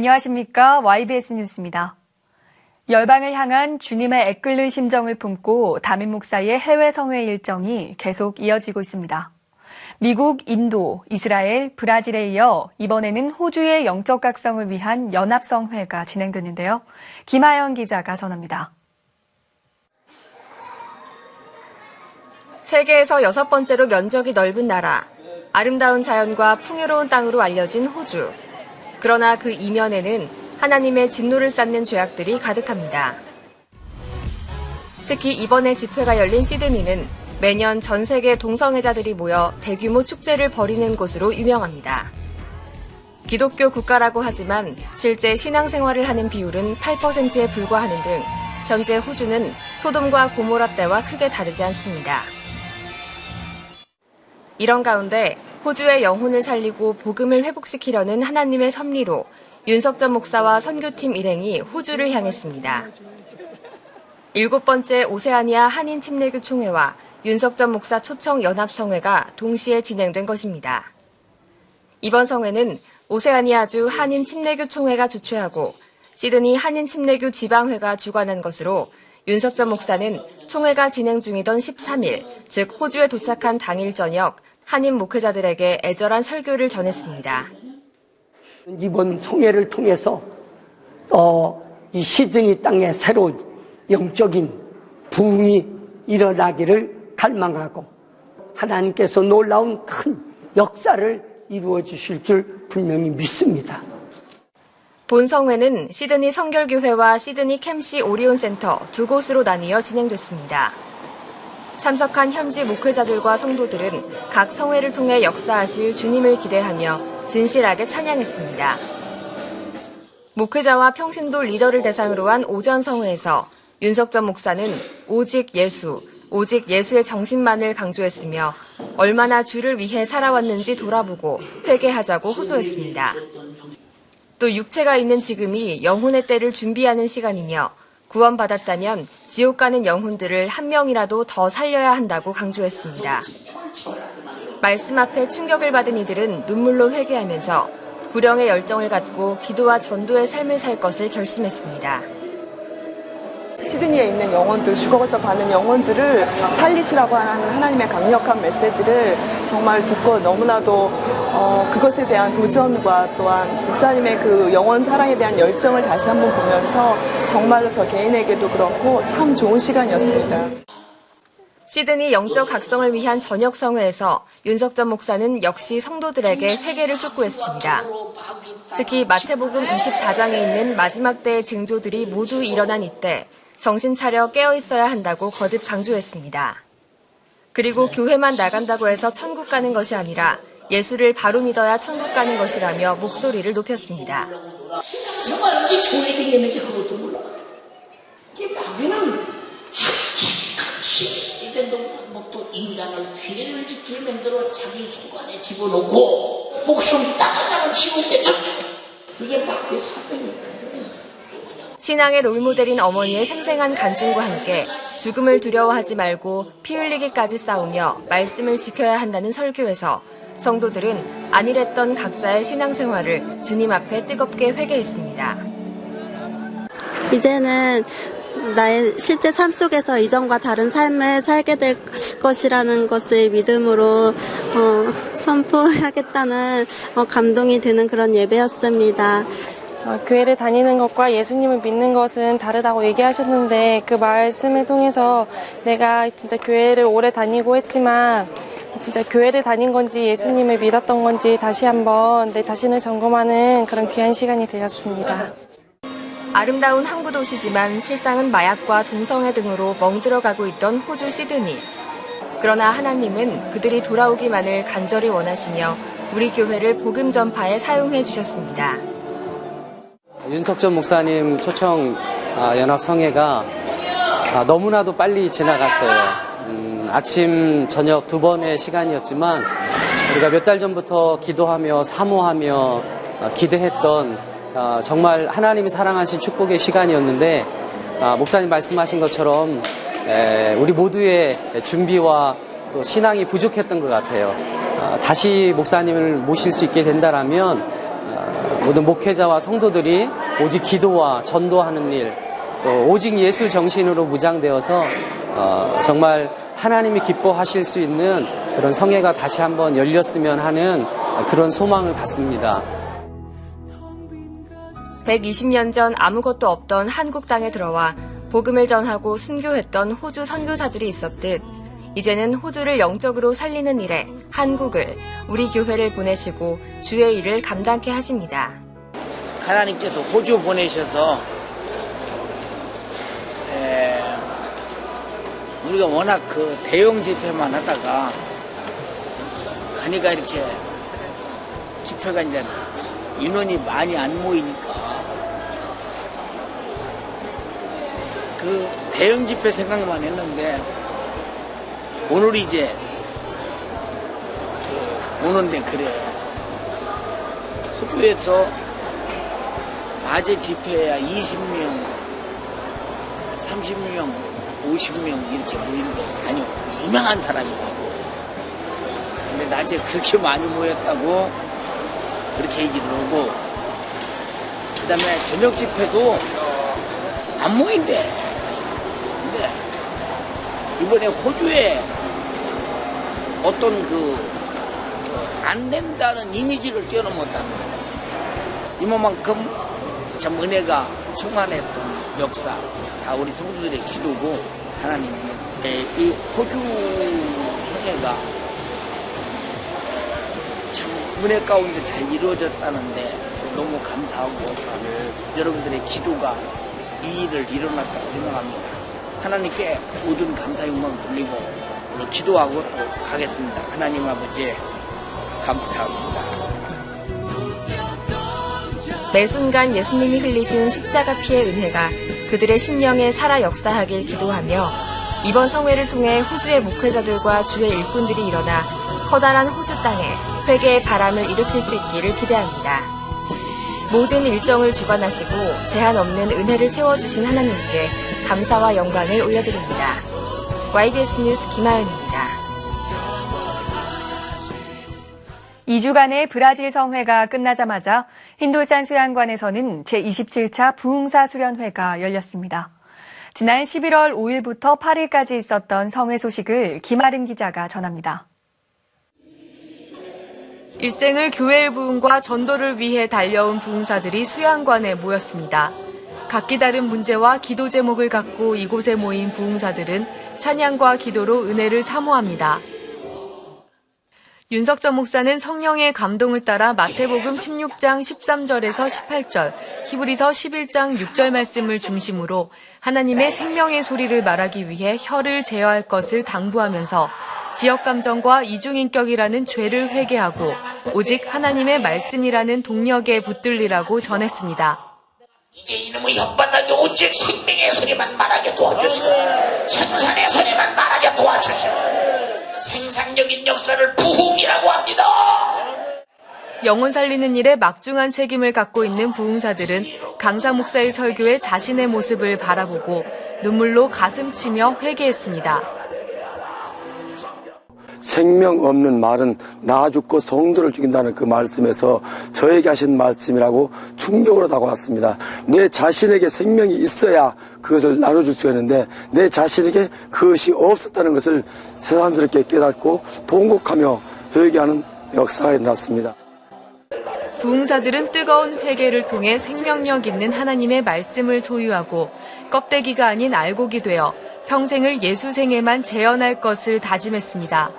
안녕하십니까. YBS 뉴스입니다. 열방을 향한 주님의 애끓는 심정을 품고 담임 목사의 해외 성회 일정이 계속 이어지고 있습니다. 미국, 인도, 이스라엘, 브라질에 이어 이번에는 호주의 영적 각성을 위한 연합성회가 진행되는데요. 김하연 기자가 전합니다. 세계에서 여섯 번째로 면적이 넓은 나라, 아름다운 자연과 풍요로운 땅으로 알려진 호주. 그러나 그 이면에는 하나님의 진노를 쌓는 죄악들이 가득합니다. 특히 이번에 집회가 열린 시드니는 매년 전 세계 동성애자들이 모여 대규모 축제를 벌이는 곳으로 유명합니다. 기독교 국가라고 하지만 실제 신앙생활을 하는 비율은 8%에 불과하는 등 현재 호주는 소돔과 고모라 때와 크게 다르지 않습니다. 이런 가운데 호주의 영혼을 살리고 복음을 회복시키려는 하나님의 섭리로 윤석전 목사와 선교팀 일행이 호주를 향했습니다. 일곱 번째 오세아니아 한인 침례교 총회와 윤석전 목사 초청 연합성회가 동시에 진행된 것입니다. 이번 성회는 오세아니아주 한인 침례교 총회가 주최하고 시드니 한인 침례교 지방회가 주관한 것으로 윤석전 목사는 총회가 진행 중이던 13일, 즉 호주에 도착한 당일 저녁 한인 목회자들에게 애절한 설교를 전했습니다. 이번 송해를 통해서 어, 이 시드니 땅에 새로운 영적인 부흥이 일어나기를 갈망하고 하나님께서 놀라운 큰 역사를 이루어 주실 줄 분명히 믿습니다. 본성회는 시드니 성결교회와 시드니 캠시 오리온 센터 두 곳으로 나뉘어 진행됐습니다. 참석한 현지 목회자들과 성도들은 각 성회를 통해 역사하실 주님을 기대하며 진실하게 찬양했습니다. 목회자와 평신도 리더를 대상으로 한 오전 성회에서 윤석전 목사는 오직 예수, 오직 예수의 정신만을 강조했으며 얼마나 주를 위해 살아왔는지 돌아보고 회개하자고 호소했습니다. 또 육체가 있는 지금이 영혼의 때를 준비하는 시간이며 구원받았다면 지옥 가는 영혼들을 한 명이라도 더 살려야 한다고 강조했습니다. 말씀 앞에 충격을 받은 이들은 눈물로 회개하면서 구령의 열정을 갖고 기도와 전도의 삶을 살 것을 결심했습니다. 시드니에 있는 영혼들, 죽어거쳐 가는 영혼들을 살리시라고 하는 하나님의 강력한 메시지를 정말 듣고 너무나도 어, 그것에 대한 도전과 또한 목사님의 그 영원 사랑에 대한 열정을 다시 한번 보면서 정말로 저 개인에게도 그렇고 참 좋은 시간이었습니다. 시드니 영적 각성을 위한 저녁 성회에서 윤석전 목사는 역시 성도들에게 회개를 촉구했습니다. 특히 마태복음 24장에 있는 마지막 때의 징조들이 모두 일어난 이때 정신 차려 깨어 있어야 한다고 거듭 강조했습니다. 그리고 교회만 나간다고 해서 천국 가는 것이 아니라 예수를 바로 믿어야 천국 가는 것이라며 목소리를 높였습니다. 정말 이게 교회 되겠는지 그것도 몰라. 이게 마귀는 이때 뭐또 인간을 죄를 지킬 만들어 자기 손안에 집어넣고 목숨 따가다가 지옥에 그게 마귀의 사건이에요. 신앙의 롤모델인 어머니의 생생한 간증과 함께 죽음을 두려워하지 말고 피 흘리기까지 싸우며 말씀을 지켜야 한다는 설교에서 성도들은 안일했던 각자의 신앙생활을 주님 앞에 뜨겁게 회개했습니다. 이제는 나의 실제 삶 속에서 이전과 다른 삶을 살게 될 것이라는 것을 믿음으로 어, 선포하겠다는 어, 감동이 드는 그런 예배였습니다. 어, 교회를 다니는 것과 예수님을 믿는 것은 다르다고 얘기하셨는데 그 말씀을 통해서 내가 진짜 교회를 오래 다니고 했지만 진짜 교회를 다닌 건지 예수님을 믿었던 건지 다시 한번 내 자신을 점검하는 그런 귀한 시간이 되었습니다. 아름다운 항구 도시지만 실상은 마약과 동성애 등으로 멍들어가고 있던 호주 시드니. 그러나 하나님은 그들이 돌아오기만을 간절히 원하시며 우리 교회를 복음 전파에 사용해 주셨습니다. 윤석전 목사님 초청 아, 연합성회가 아, 너무나도 빨리 지나갔어요. 음, 아침, 저녁 두 번의 시간이었지만 우리가 몇 달 전부터 기도하며 사모하며 아, 기대했던 정말 하나님이 사랑하신 축복의 시간이었는데 목사님 말씀하신 것처럼 우리 모두의 준비와 또 신앙이 부족했던 것 같아요. 다시 목사님을 모실 수 있게 된다라면 모든 목회자와 성도들이 오직 기도와 전도하는 일, 또 오직 예수 정신으로 무장되어서 어, 정말 하나님이 기뻐하실 수 있는 그런 성회가 다시 한번 열렸으면 하는 그런 소망을 갖습니다. 120년 전 아무것도 없던 한국 땅에 들어와 복음을 전하고 순교했던 호주 선교사들이 있었듯 이제는 호주를 영적으로 살리는 일에 한국을 우리 교회를 보내시고 주의 일을 감당케 하십니다. 하나님께서 호주 보내셔서 우리가 워낙 그 대형 집회만 하다가 가니까 이렇게 집회가 이제 인원이 많이 안 모이니까 그 대형 집회 생각만 했는데 오늘 이제 그 오는데 그래. 호주에서 낮에 집회야 20명, 30명, 50명 이렇게 모이는데 아니요 유명한 사람이라고. 근데 낮에 그렇게 많이 모였다고 그렇게 얘기를 하고 그 다음에 저녁 집회도 안 모인대. 근데 이번에 호주에 어떤 그 안 된다는 이미지를 뛰어넘었다는 이만큼 참 은혜가 충만했던 역사 다 우리 성도들의 기도고 하나님의 예, 이 호주 성회가 참 은혜 가운데 잘 이루어졌다는데 너무 감사하고 여러분들의 기도가 이 일을 일어났다고 생각합니다. 하나님께 모든 감사 영광 돌리고 오늘 기도하고 또 가겠습니다. 하나님 아버지 감사합니다. 매 순간 예수님이 흘리신 십자가 피의 은혜가 그들의 심령에 살아 역사하길 기도하며 이번 성회를 통해 호주의 목회자들과 주의 일꾼들이 일어나 커다란 호주 땅에 회개의 바람을 일으킬 수 있기를 기대합니다. 모든 일정을 주관하시고 제한 없는 은혜를 채워주신 하나님께 감사와 영광을 올려드립니다. YBS 뉴스 김하연입니다. 2주간의 브라질 성회가 끝나자마자 힌돌산 수양관에서는 제27차 부흥사 수련회가 열렸습니다. 지난 11월 5일부터 8일까지 있었던 성회 소식을 김아름 기자가 전합니다. 일생을 교회의 부흥과 전도를 위해 달려온 부흥사들이 수양관에 모였습니다. 각기 다른 문제와 기도 제목을 갖고 이곳에 모인 부흥사들은 찬양과 기도로 은혜를 사모합니다. 윤석전 목사는 성령의 감동을 따라 마태복음 16장 13절에서 18절, 히브리서 11장 6절 말씀을 중심으로 하나님의 생명의 소리를 말하기 위해 혀를 제어할 것을 당부하면서 지역 감정과 이중인격이라는 죄를 회개하고 오직 하나님의 말씀이라는 동력에 붙들리라고 전했습니다. 이제 이놈의 혓바닥에 오직 생명의 소리만 말하게 도와주시고 생산의 소리만 말하게 도와주시고 생산적인 역사를 부흥이라고 합니다. 영혼 살리는 일에 막중한 책임을 갖고 있는 부흥사들은 강사 목사의 설교에 자신의 모습을 바라보고 눈물로 가슴 치며 회개했습니다. 생명 없는 말은 나 죽고 성도를 죽인다는 그 말씀에서 저에게 하신 말씀이라고 충격으로 다가왔습니다. 내 자신에게 생명이 있어야 그것을 나눠줄 수 있는데 내 자신에게 그것이 없었다는 것을 새삼스럽게 깨닫고 통곡하며 회개하는 역사가 일어났습니다. 부흥사들은 뜨거운 회개를 통해 생명력 있는 하나님의 말씀을 소유하고 껍데기가 아닌 알곡이 되어 평생을 예수생에만 재현할 것을 다짐했습니다.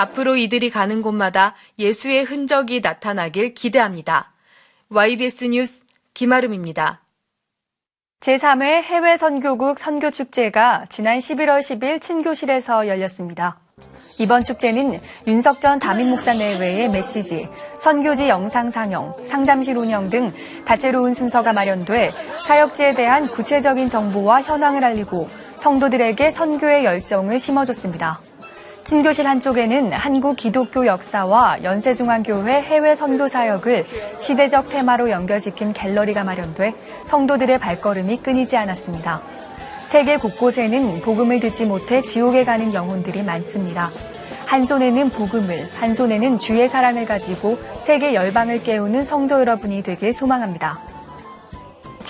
앞으로 이들이 가는 곳마다 예수의 흔적이 나타나길 기대합니다. YBS 뉴스 김아름입니다. 제3회 해외 선교국 선교축제가 지난 11월 10일 친교실에서 열렸습니다. 이번 축제는 윤석 전 담임 목사 내외의 메시지, 선교지 영상 상영, 상담실 운영 등 다채로운 순서가 마련돼 사역지에 대한 구체적인 정보와 현황을 알리고 성도들에게 선교의 열정을 심어줬습니다. 친교실 한쪽에는 한국 기독교 역사와 연세중앙교회 해외 선교 사역을 시대적 테마로 연결시킨 갤러리가 마련돼 성도들의 발걸음이 끊이지 않았습니다. 세계 곳곳에는 복음을 듣지 못해 지옥에 가는 영혼들이 많습니다. 한 손에는 복음을, 한 손에는 주의 사랑을 가지고 세계 열방을 깨우는 성도 여러분이 되길 소망합니다.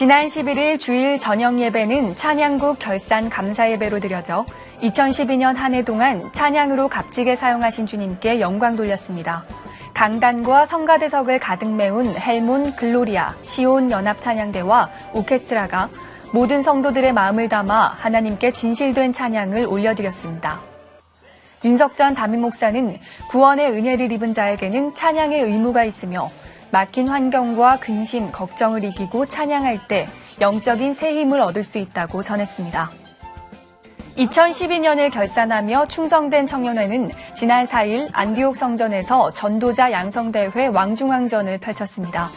지난 11일 주일 저녁 예배는 찬양국 결산 감사 예배로 드려져 2012년 한 해 동안 찬양으로 값지게 사용하신 주님께 영광 돌렸습니다. 강단과 성가대석을 가득 메운 헬몬 글로리아 시온 연합 찬양대와 오케스트라가 모든 성도들의 마음을 담아 하나님께 진실된 찬양을 올려드렸습니다. 윤석전 담임 목사는 구원의 은혜를 입은 자에게는 찬양의 의무가 있으며 막힌 환경과 근심, 걱정을 이기고 찬양할 때 영적인 새 힘을 얻을 수 있다고 전했습니다. 2012년을 결산하며 충성된 청년회는 지난 4일 안디옥 성전에서 전도자 양성대회 왕중왕전을 펼쳤습니다.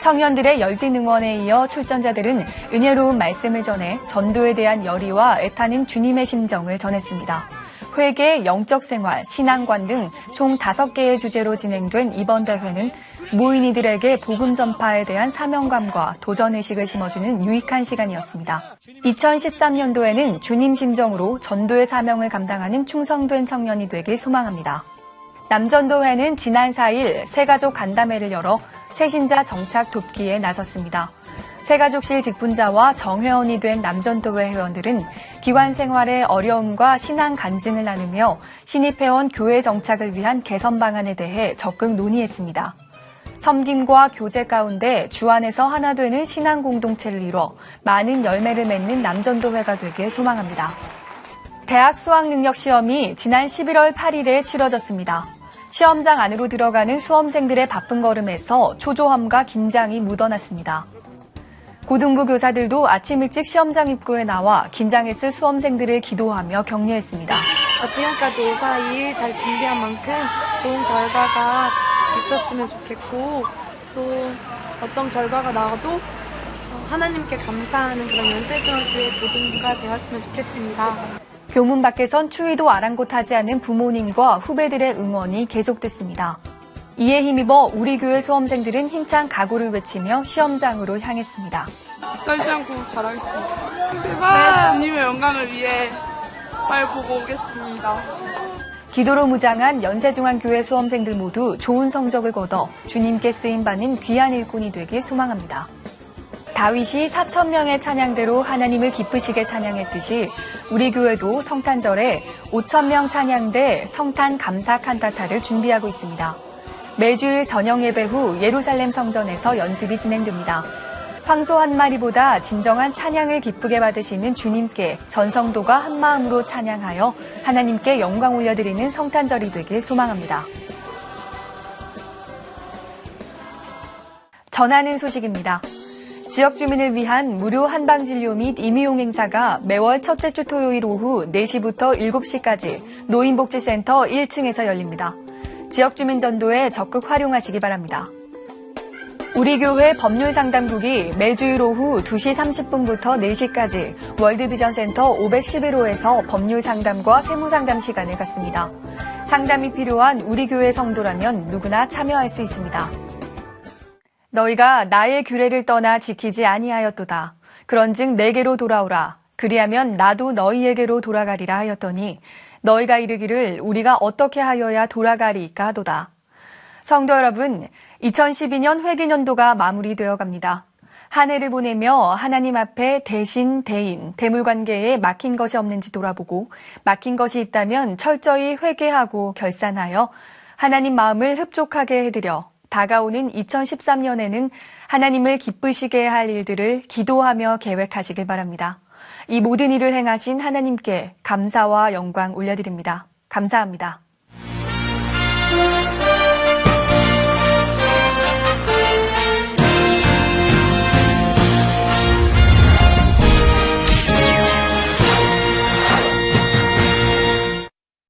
청년들의 열띤 응원에 이어 출전자들은 은혜로운 말씀을 전해 전도에 대한 열의와 애타는 주님의 심정을 전했습니다. 회계, 영적 생활, 신앙관 등 총 5개의 주제로 진행된 이번 대회는 모인 이들에게 복음 전파에 대한 사명감과 도전의식을 심어주는 유익한 시간이었습니다. 2013년도에는 주님 심정으로 전도의 사명을 감당하는 충성된 청년이 되길 소망합니다. 남전도회는 지난 4일 새가족 간담회를 열어 새신자 정착 돕기에 나섰습니다. 새가족실 직분자와 정회원이 된 남전도회 회원들은 기관 생활의 어려움과 신앙 간증을 나누며 신입회원 교회 정착을 위한 개선 방안에 대해 적극 논의했습니다. 섬김과 교제 가운데 주 안에서 하나 되는 신앙 공동체를 이뤄 많은 열매를 맺는 남전도회가 되길 소망합니다. 대학 수학 능력 시험이 지난 11월 8일에 치러졌습니다. 시험장 안으로 들어가는 수험생들의 바쁜 걸음에서 초조함과 긴장이 묻어났습니다. 고등부 교사들도 아침 일찍 시험장 입구에 나와 긴장했을 수험생들을 기도하며 격려했습니다. 지금까지 5, 4, 2일 잘 준비한 만큼 좋은 결과가 있었으면 좋겠고 또 어떤 결과가 나와도 어, 하나님께 감사하는 그런 연세중학교의 고등부가 되었으면 좋겠습니다. 교문 밖에선 추위도 아랑곳하지 않은 부모님과 후배들의 응원이 계속됐습니다. 이에 힘입어 우리 교회 수험생들은 힘찬 각오를 외치며 시험장으로 향했습니다. 떨지 않고 잘하겠습니다. 제발 주님의 영광을 위해 잘 보고 오겠습니다. 기도로 무장한 연세중앙교회 수험생들 모두 좋은 성적을 거둬 주님께 쓰임 받는 귀한 일꾼이 되길 소망합니다. 다윗이 4천 명의 찬양대로 하나님을 기쁘시게 찬양했듯이 우리 교회도 성탄절에 5천 명 찬양대 성탄 감사 칸타타를 준비하고 있습니다. 매주일 저녁 예배 후 예루살렘 성전에서 연습이 진행됩니다. 황소 한 마리보다 진정한 찬양을 기쁘게 받으시는 주님께 전성도가 한 마음으로 찬양하여 하나님께 영광 올려드리는 성탄절이 되길 소망합니다. 전하는 소식입니다. 지역 주민을 위한 무료 한방 진료 및 임의용 행사가 매월 첫째 주 토요일 오후 4시부터 7시까지 노인복지센터 1층에서 열립니다. 지역 주민 전도에 적극 활용하시기 바랍니다. 우리 교회 법률 상담국이 매주일 오후 2시 30분부터 4시까지 월드비전센터 511호에서 법률 상담과 세무 상담 시간을 갖습니다. 상담이 필요한 우리 교회 성도라면 누구나 참여할 수 있습니다. 너희가 나의 규례를 떠나 지키지 아니하였도다. 그런즉 내게로 돌아오라. 그리하면 나도 너희에게로 돌아가리라 하였더니 너희가 이르기를 우리가 어떻게 하여야 돌아가리까 하도다. 성도 여러분, 2012년 회계년도가 마무리되어 갑니다. 한 해를 보내며 하나님 앞에 대신 대인, 대물 관계에 막힌 것이 없는지 돌아보고 막힌 것이 있다면 철저히 회개하고 결산하여 하나님 마음을 흡족하게 해드려 다가오는 2013년에는 하나님을 기쁘시게 할 일들을 기도하며 계획하시길 바랍니다. 이 모든 일을 행하신 하나님께 감사와 영광 올려드립니다. 감사합니다.